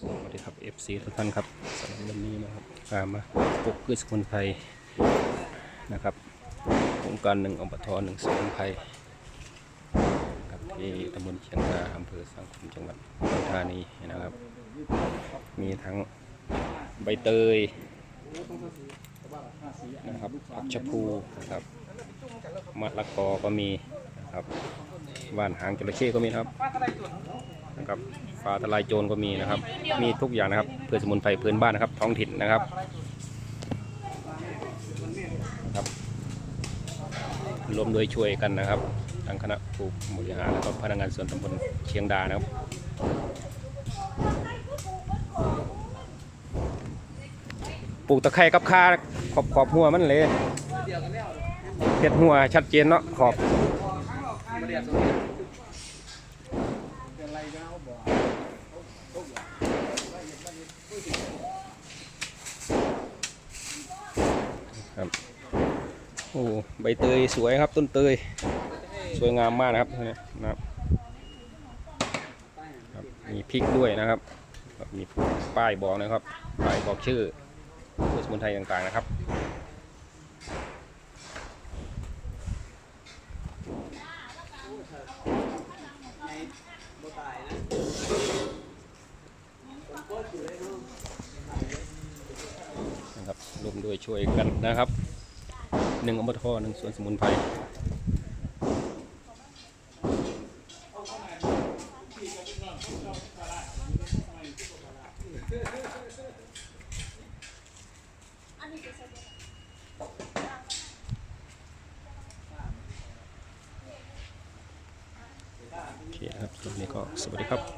สวัสดีครับ FC ทุกท่านครับสำหรับวันนี้นะครับพามาปลูกพืชสมุนไพรนะครับโครงการหนึ่งอบทหนึ่งสมุนไพรครับที่ตำบลเชียงดาอำเภอสังคมจังหวัดอุดรธานีนะครับ มีทั้งใบเตยนะครับผักชะพูนะครับมะละกอก็มีนะครับว่านหางจระเข้ก็มีครับนะครับ ฟ้าทลายโจรก็มีนะครับ มีทุกอย่างนะครับเพื่อสมุนไพรพื้นบ้านนะครับ ท้องถิ่นนะครับครับรวมโดยช่วยกันนะครับทางคณะผู้บริหารแล้วก็พนักงานส่วนตำบลเชียงดานะครับปลูกตะไคร้กับค่าขอบขอบหัวมันเลยเห็ดหัวชัดเจนเนาะขอบ ครับโอ้ใบเตยสวยครับต้นเตย สวยงามมากนะครับนะครับครับมีพริกด้วยนะครับครับมีป้ายบอกนะครับป้ายบอกชื่อพืชสมุนไพรต่างๆนะครับ นะครับรวมด้วยช่วยกันนะครับหนึ่งอบทหนึ่งสวนสมุนไพร โอเคครับตรงนี้ก็สวัสดีครับ